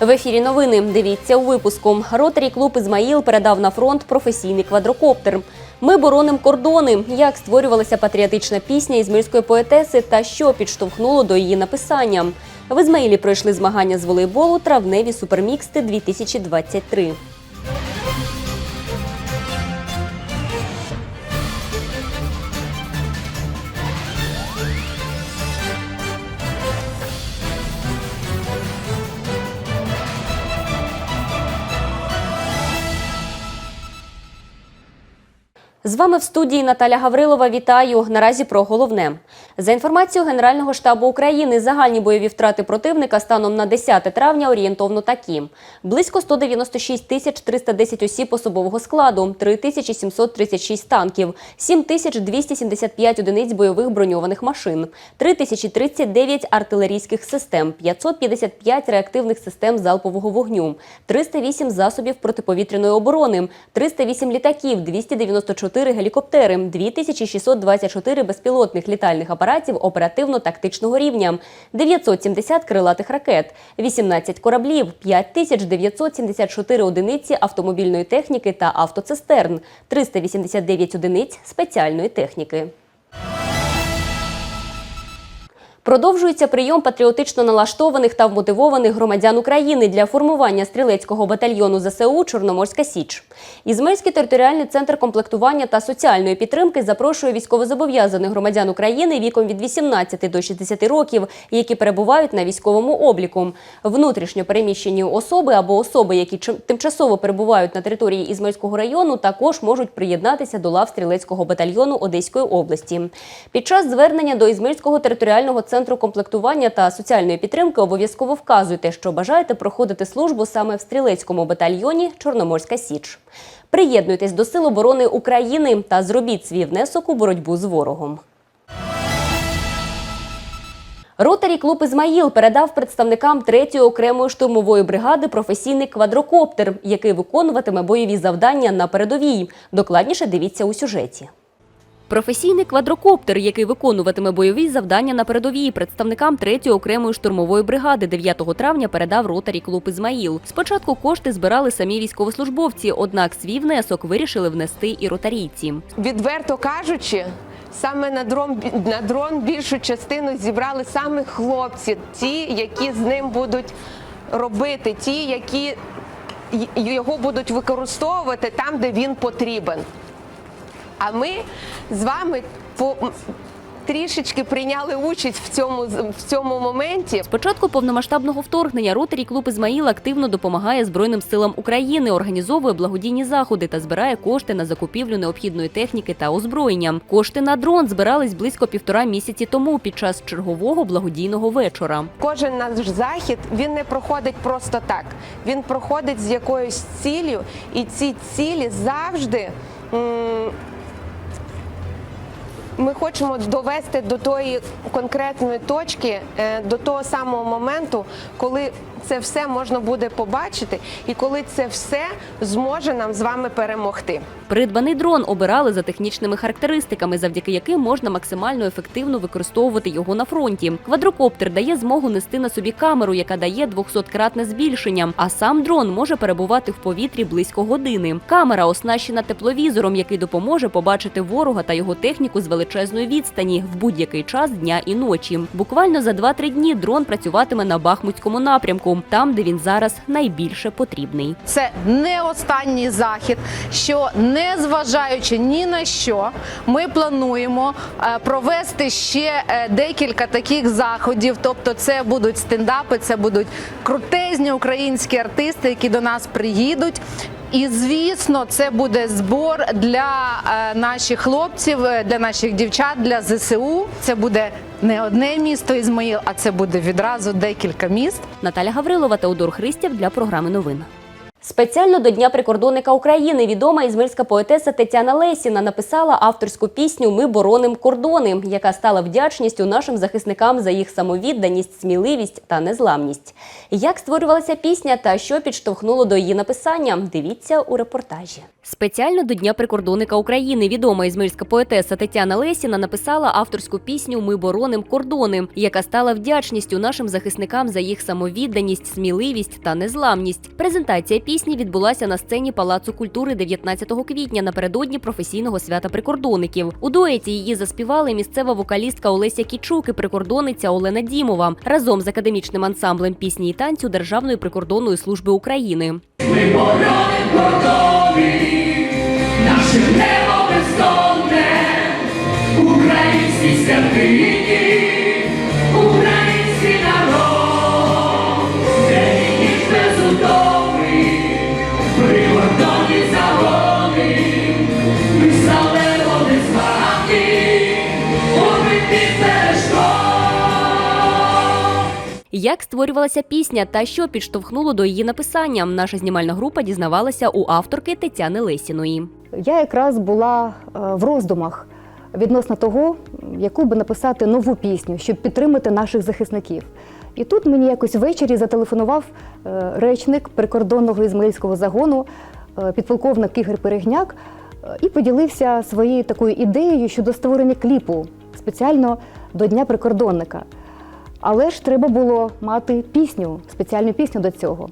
В ефірі новини. Дивіться у випуску. Ротарі клуб Ізмаїл передав на фронт професійний квадрокоптер. Ми бороним кордони. Як створювалася патріотична пісня ізмирської поетеси та що підштовхнуло до її написання. В Ізмаїлі пройшли змагання з волейболу травневі суперміксти 2023. З вами в студії Наталя Гаврилова. Вітаю. Наразі про головне. За інформацією Генерального штабу України, загальні бойові втрати противника станом на 10 травня орієнтовно такі: близько 196 тисяч 310 осіб особового складу, 3736 танків, 7275 одиниць бойових броньованих машин, 3039 артилерійських систем, 555 реактивних систем залпового вогню, 308 засобів протиповітряної оборони, 308 літаків, 294 гелікоптери, 2624 безпілотних літальних апаратів оперативно-тактичного рівня, 970 крилатих ракет, 18 кораблів, 5974 одиниці автомобільної техніки та автоцистерн, 389 одиниць спеціальної техніки. Продовжується прийом патріотично налаштованих та вмотивованих громадян України для формування стрілецького батальйону ЗСУ Чорноморська Січ. Ізмаїльський територіальний центр комплектування та соціальної підтримки запрошує військовозобов'язаних громадян України віком від 18 до 60 років, які перебувають на військовому обліку. Внутрішньо переміщені особи або особи, які тимчасово перебувають на території Ізмаїльського району, також можуть приєднатися до лав стрілецького батальйону Одеської області. Під час звернення до Ізмаїльського територіального центру комплектування та соціальної підтримки обов'язково вказуйте, що бажаєте проходити службу саме в стрілецькому батальйоні Чорноморська Січ. Приєднуйтесь до Сил оборони України та зробіть свій внесок у боротьбу з ворогом. Ротарі клуб Ізмаїл передав представникам 3-ї окремої штурмової бригади професійний квадрокоптер, який виконуватиме бойові завдання на передовій. Докладніше дивіться у сюжеті. Професійний квадрокоптер, який виконуватиме бойові завдання на передовій, представникам 3-ї окремої штурмової бригади 9 травня передав ротарі клуб Ізмаїл. Спочатку кошти збирали самі військовослужбовці, однак свій внесок вирішили внести і ротарійці. Відверто кажучи, саме на дрон на дрон більшу частину зібрали саме хлопці, ті, які з ним будуть робити, ті, які його будуть використовувати там, де він потрібен. А ми з вами по трішечки прийняли участь в цьому в цьому моменті. З початку повномасштабного вторгнення ротарі клуб Ізмаїл активно допомагає Збройним силам України, організовує благодійні заходи та збирає кошти на закупівлю необхідної техніки та озброєння. Кошти на дрон збирались близько півтора місяці тому під час чергового благодійного вечора. Кожен наш захід він не проходить просто так. Він проходить з якоюсь ціллю, і ці цілі завжди. м, Ми хочемо довести до тої конкретної точки, е, до того самого моменту, коли це все можна буде побачити, і коли це все зможе нам з вами перемогти. Придбаний дрон обирали за технічними характеристиками, завдяки яким можна максимально ефективно використовувати його на фронті. Квадрокоптер дає змогу нести на собі камеру, яка дає 200-кратне збільшення. А сам дрон може перебувати в повітрі близько години. Камера оснащена тепловізором, який допоможе побачити ворога та його техніку з величезної відстані в будь-який час дня і ночі. Буквально за 2-3 дні дрон працюватиме на Бахмутському напрямку, там де він зараз найбільше потрібний. Це не останній захід, що не зважаючи ні на що, ми плануємо е, провести ще е, декілька таких заходів. Тобто, це будуть стендапи, це будуть крутезні українські артисти, які до нас приїдуть. І звісно, це буде збор для е, наших хлопців, е, для наших дівчат, для ЗСУ. Це буде не одне місто Ізмаїл, а це буде відразу декілька міст. Наталя Гаврилова, Теодор Христів для програми новин. Спеціально до Дня прикордонника України відома ізмельська поетеса Тетяна Лесіна написала авторську пісню Ми бороним кордони, яка стала вдячністю нашим захисникам за їх самовідданість, сміливість та незламність. Як створювалася пісня та що підштовхнуло до її написання? Дивіться у репортажі. Спеціально до Дня прикордонника України відома ізмельська поетеса Тетяна Лесіна написала авторську пісню Ми бороним кордони, яка стала вдячністю нашим захисникам за їх самовідданість, сміливість та незламність. Презентація пісні відбулася на сцені Палацу культури 19 квітня напередодні професійного свята прикордонників. У дуеті її заспівали місцева вокалістка Олеся Кічук і прикордонниця Олена Дімова разом з академічним ансамблем пісні і танцю Державної прикордонної служби України. Ми кордони, наше небо бездонне, українські святині, Як створювалася пісня та що підштовхнуло до її написання? Наша знімальна група дізнавалася у авторки Тетяни Лесіної. Я якраз була е, в роздумах відносно того, яку би написати нову пісню, щоб підтримати наших захисників. І тут мені якось ввечері зателефонував е, речник прикордонного ізмаїльського загону, е, підполковник Ігор Перегняк, і поділився своєю такою ідеєю щодо створення кліпу спеціально до Дня прикордонника. Але ж треба було мати пісню, спеціальну пісню до цього.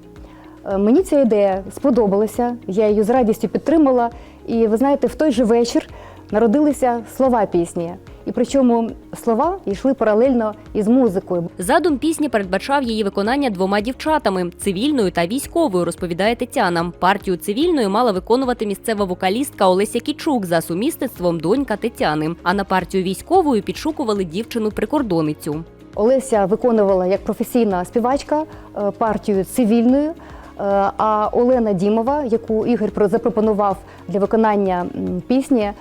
Е, Мені ця ідея сподобалася, я її з радістю підтримала. І ви знаєте, в той же вечір народилися слова пісні. І причому слова йшли паралельно із музикою. Задум пісні передбачав її виконання двома дівчатами цивільною та військовою, розповідає Тетяна. Партію цивільної мала виконувати місцева вокалістка Олеся Кічук за сумісництвом донька Тетяни. А на партію військовою підшукували дівчину-прикордонницю. Олеся виконувала як професійна співачка е, партію цивільною. е, А Олена Дімова, яку Ігор про- запропонував для виконання пісні, е,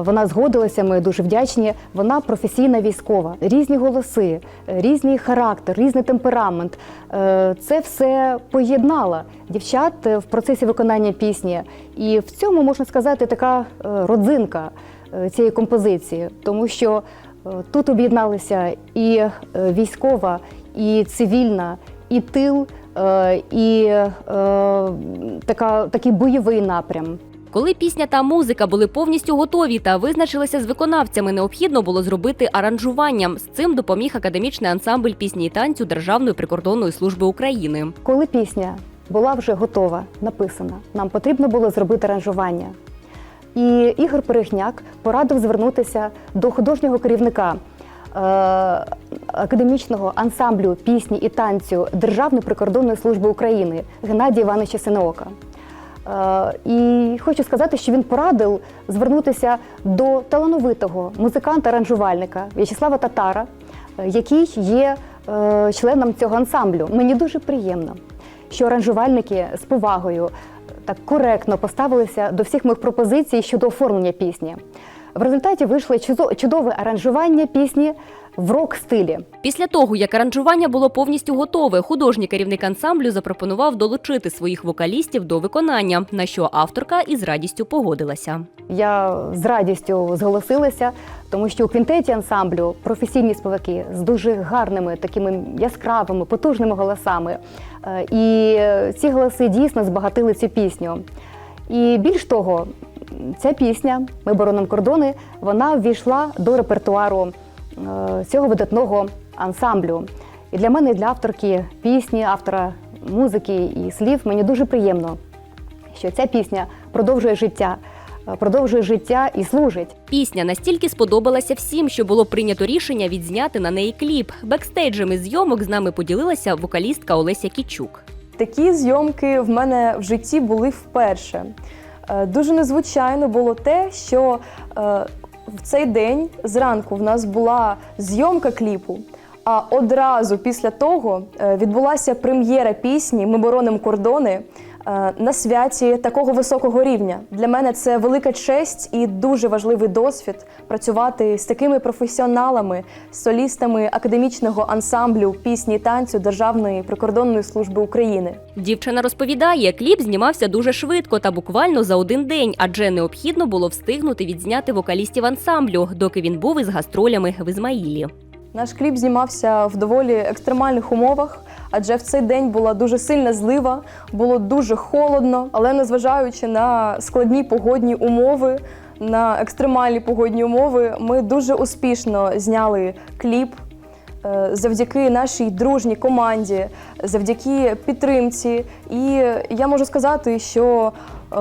вона згодилася. Ми дуже вдячні. Вона професійна військова. Різні голоси, різний характер, різний темперамент. Це все поєднало дівчат в процесі виконання пісні. І в цьому можна сказати така родзинка цієї композиції, тому що Тут об'єдналися і е, військова, і цивільна, і тил, е, і е, така, такий бойовий напрям. Коли пісня та музика були повністю готові та визначилися з виконавцями, необхідно було зробити аранжування. З цим допоміг академічний ансамбль пісні і танцю Державної прикордонної служби України. Коли пісня була вже готова, написана, нам потрібно було зробити аранжування. І Ігор Перехняк порадив звернутися до художнього керівника е, академічного ансамблю пісні і танцю Державної прикордонної служби України Геннадія Івановича Синоока. Е, І хочу сказати, що він порадив звернутися до талановитого музиканта-аранжувальника В'ячеслава Татара, е, який є членом цього ансамблю. Мені дуже приємно, що аранжувальники з повагою так коректно поставилися до всіх моїх пропозицій щодо оформлення пісні. В результаті вийшло чудо- чудове аранжування пісні в рок-стилі. Після того, як аранжування було повністю готове, художній керівник ансамблю запропонував долучити своїх вокалістів до виконання, на що авторка із радістю погодилася. Я з радістю зголосилася, тому що у квінтеті ансамблю професійні співаки з дуже гарними, такими яскравими, потужними голосами. Е, І ці голоси дійсно збагатили цю пісню. І більш того, ця пісня Ми бороним кордони вона ввійшла до репертуару цього видатного ансамблю. І для мене, і для авторки пісні, автора музики і слів, мені дуже приємно, що ця пісня продовжує життя, е, продовжує життя і служить. Пісня настільки сподобалася всім, що було прийнято рішення відзняти на неї кліп. Бекстейджами зйомок з нами поділилася вокалістка Олеся Кічук. Такі зйомки в мене в житті були вперше. Е, Дуже незвичайно було те, що е, в цей день зранку в нас була зйомка кліпу, а одразу після того е, відбулася прем'єра пісні Ми боронимо кордони. Е, на святі такого високого рівня. Для мене це велика честь і дуже важливий досвід працювати з такими професіоналами, солістами академічного ансамблю пісні і танцю Державної прикордонної служби України. Дівчина розповідає, кліп знімався дуже швидко та буквально за один день, адже необхідно було встигнути відзняти вокалістів ансамблю, доки він був із гастролями в Ізмаїлі. Наш кліп знімався в доволі екстремальних умовах, адже в цей день була дуже сильна злива, було дуже холодно, але незважаючи на складні погодні умови, на екстремальні погодні умови, ми дуже успішно зняли кліп. е, Завдяки нашій дружній команді, завдяки підтримці. І я можу сказати, що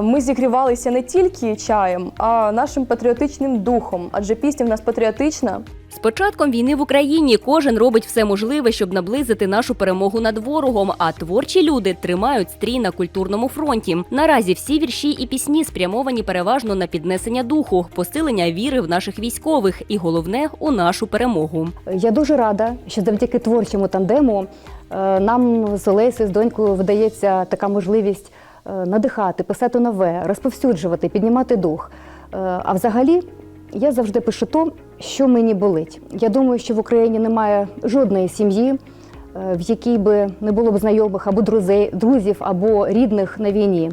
ми зігрівалися не тільки чаєм, а нашим патріотичним духом, адже пісня в нас патріотична. З початком війни в Україні кожен робить все можливе, щоб наблизити нашу перемогу над ворогом. А творчі люди тримають стрій на культурному фронті. Наразі всі вірші і пісні спрямовані переважно на піднесення духу, посилення віри в наших військових і головне у нашу перемогу. Я дуже рада, що завдяки творчому тандему е, нам з Олесею, з донькою вдається така можливість надихати, писати нове, розповсюджувати, піднімати дух. Е, А взагалі, я завжди пишу то, що мені болить. Я думаю, що в Україні немає жодної сім'ї, е, в якій би не було б знайомих або друзей, друзів, або рідних на війні.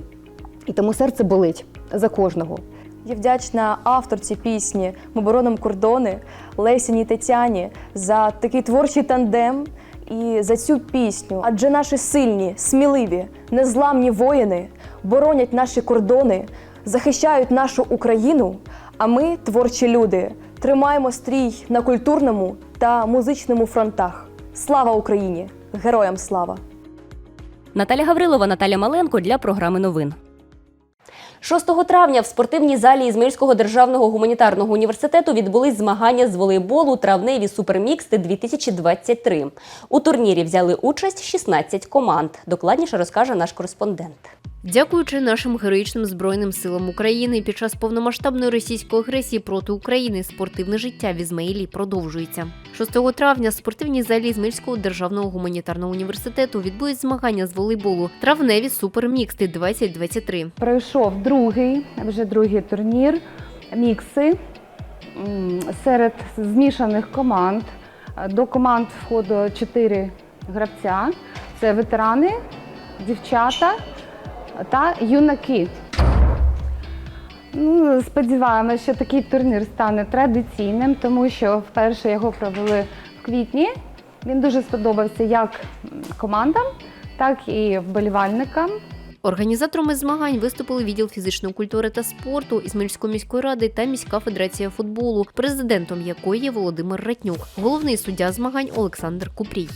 І тому серце болить за кожного. Я вдячна авторці пісні Ми боронимо кордони Лесіні Тетяні за такий творчий тандем і за цю пісню. Адже наші сильні, сміливі, незламні воїни боронять наші кордони, захищають нашу Україну. А ми, творчі люди, тримаємо стрій на культурному та музичному фронтах. Слава Україні! Героям слава! Наталя Гаврилова, Наталя Маленко для програми новин. 6 травня в спортивній залі Ізмирського державного гуманітарного університету відбулись змагання з волейболу травневі суперміксти 2023. У турнірі взяли участь 16 команд. Докладніше розкаже наш кореспондент. Дякуючи нашим героїчним збройним силам України, під час повномасштабної російської агресії проти України спортивне життя в Ізмаїлі продовжується. 6 травня в спортивній залі Ізмаїльського державного гуманітарного університету відбудуть змагання з волейболу травневі суперміксти 2023. Пройшов другий, вже другий турнір, мікси серед змішаних команд. До команд входило чотири гравця. Це ветерани, дівчата та юнаки. Ну, сподіваємося, що такий турнір стане традиційним, тому що вперше його провели в квітні. Він дуже сподобався як командам, так і вболівальникам. Організаторами змагань виступили відділ фізичної культури та спорту Ізмаїльської міської ради та міська федерація футболу, президентом якої є Володимир Ратнюк, головний суддя змагань Олександр Купрій.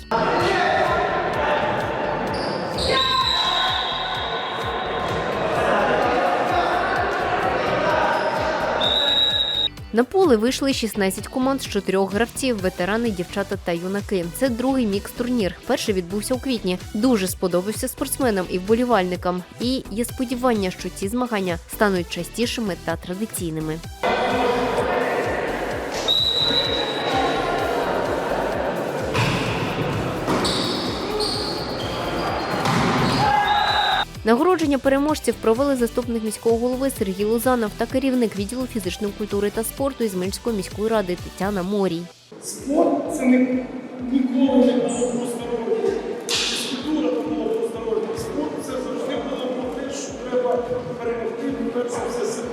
На поле вийшли 16 команд з чотирьох гравців: ветерани, дівчата та юнаки. Це другий мікс турнір. Перший відбувся у квітні. Дуже сподобався спортсменам і вболівальникам. І є сподівання, що ці змагання стануть частішими та традиційними. Нагородження переможців провели заступник міського голови Сергій Лузанов та керівник відділу фізичної культури та спорту Ізмельської міської ради Тетяна Морій. Спорт це не ніколи не було про здоров'я. Фізкультура було про здоров'я. Спорт це завжди було про те, що треба перемогти ну, перш за все себе.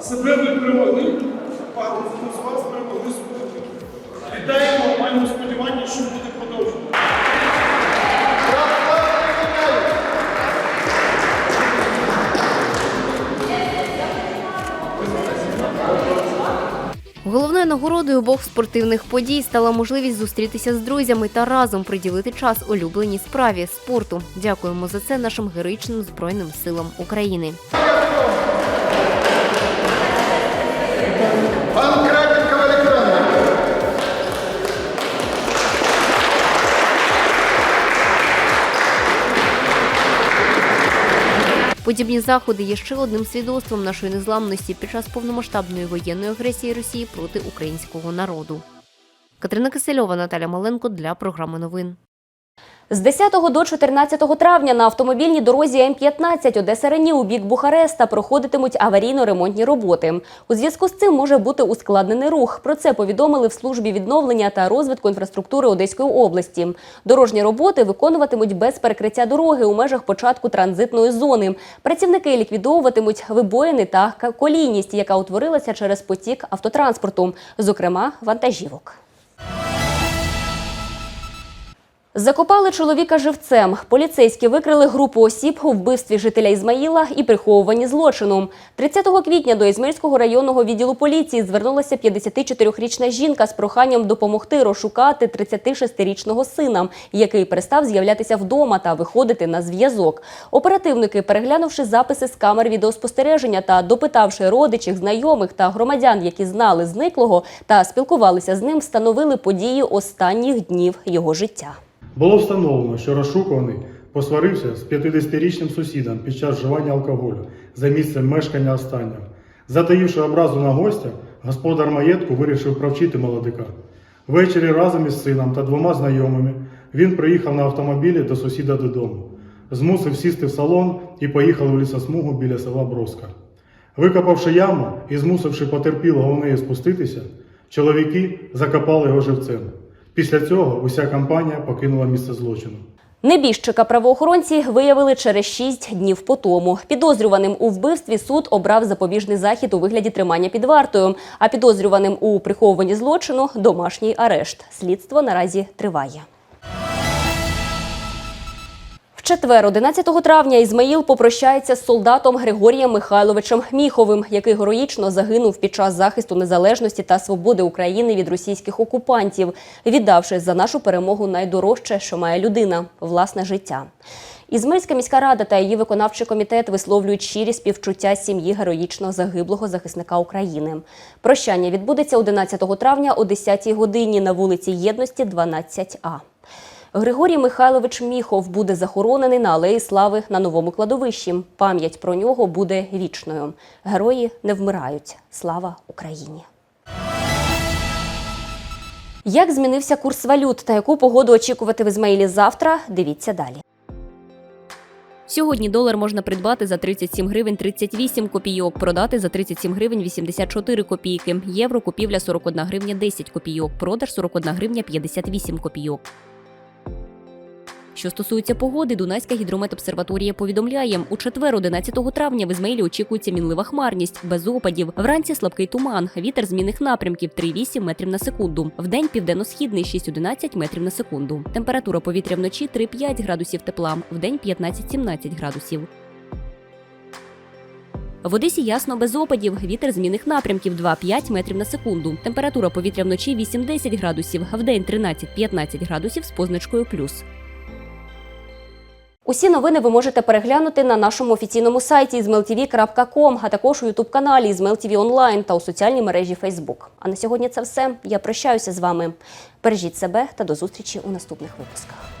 Себе ви перемогли, багато з вас перемогли спорт. Вітаємо, маємо сподівання, що буде продовжено. Головною нагородою обох спортивних подій стала можливість зустрітися з друзями та разом приділити час улюбленій справі спорту. Дякуємо за це нашим героїчним збройним силам України. Подібні заходи є ще одним свідоцтвом нашої незламності під час повномасштабної воєнної агресії Росії проти українського народу. Катерина Кисельова, Наталя Маленко для програми новин. З 10 до 14 травня на автомобільній дорозі М-15 Одеса Рені у бік Бухареста проходитимуть аварійно-ремонтні роботи. У зв'язку з цим може бути ускладнений рух. Про це повідомили в службі відновлення та розвитку інфраструктури Одеської області. Дорожні роботи виконуватимуть без перекриття дороги у межах початку транзитної зони. Працівники ліквідовуватимуть вибоїни та колійність, яка утворилася через потік автотранспорту, зокрема вантажівок. Закопали чоловіка живцем. Поліцейські викрили групу осіб у вбивстві жителя Ізмаїла і приховуванні злочину. 30 квітня до Ізмаїльського районного відділу поліції звернулася 54-річна жінка з проханням допомогти розшукати 36-річного сина, який перестав з'являтися вдома та виходити на зв'язок. Оперативники, переглянувши записи з камер відеоспостереження та допитавши родичів, знайомих та громадян, які знали зниклого та спілкувалися з ним, встановили події останніх днів його життя. Було встановлено, що розшукуваний посварився з 50-річним сусідом під час вживання алкоголю за місцем мешкання останнього. Затаївши образу на гостя, господар маєтку вирішив провчити молодика. Ввечері разом із сином та двома знайомими він приїхав на автомобілі до сусіда додому, змусив сісти в салон і поїхали в лісосмугу біля села Броска. Викопавши яму і змусивши потерпілого у неї спуститися, чоловіки закопали його живцем. Після цього уся компанія покинула місце злочину. Небіжчика правоохоронці виявили через шість днів по тому. Підозрюваним у вбивстві суд обрав запобіжний захід у вигляді тримання під вартою, а підозрюваним у приховуванні злочину домашній арешт. Слідство наразі триває. Четвер, 11 травня, Ізмаїл попрощається з солдатом Григорієм Михайловичем Міховим, який героїчно загинув під час захисту незалежності та свободи України від російських окупантів, віддавши за нашу перемогу найдорожче, що має людина власне життя. Ізмаїльська міська рада та її виконавчий комітет висловлюють щирі співчуття сім'ї героїчно загиблого захисника України. Прощання відбудеться 11 травня о 10 годині на вулиці Єдності, 12А. Григорій Михайлович Міхов буде захоронений на Алеї Слави на новому кладовищі. Пам'ять про нього буде вічною. Герої не вмирають. Слава Україні! Як змінився курс валют та яку погоду очікувати в Ізмаїлі завтра? Дивіться далі. Сьогодні долар можна придбати за 37 гривень 38 копійок, продати за 37 гривень 84 копійки. Євро купівля 41 гривня 10 копійок, продаж 41 гривня 58 копійок. Що стосується погоди, Дунайська гідрометобсерваторія повідомляє, у четвер, 11 травня, в Ізмаїлі очікується мінлива хмарність, без опадів. Вранці слабкий туман, вітер змінних напрямків 3,8 метрів на секунду. Вдень південно-східний 6,11 метрів на секунду. Температура повітря вночі 3,5 градусів тепла, вдень 15-17 градусів. В Одесі ясно без опадів. Вітер змінних напрямків 2-5 метрів на секунду. Температура повітря вночі 8-10 градусів, вдень 13-15 градусів з позначкою плюс. Усі новини ви можете переглянути на нашому офіційному сайті zmeltv.com, а також у ютуб-каналі ZmelTV Онлайн та у соціальній мережі Facebook. А на сьогодні це все. Я прощаюся з вами. Бережіть себе та до зустрічі у наступних випусках.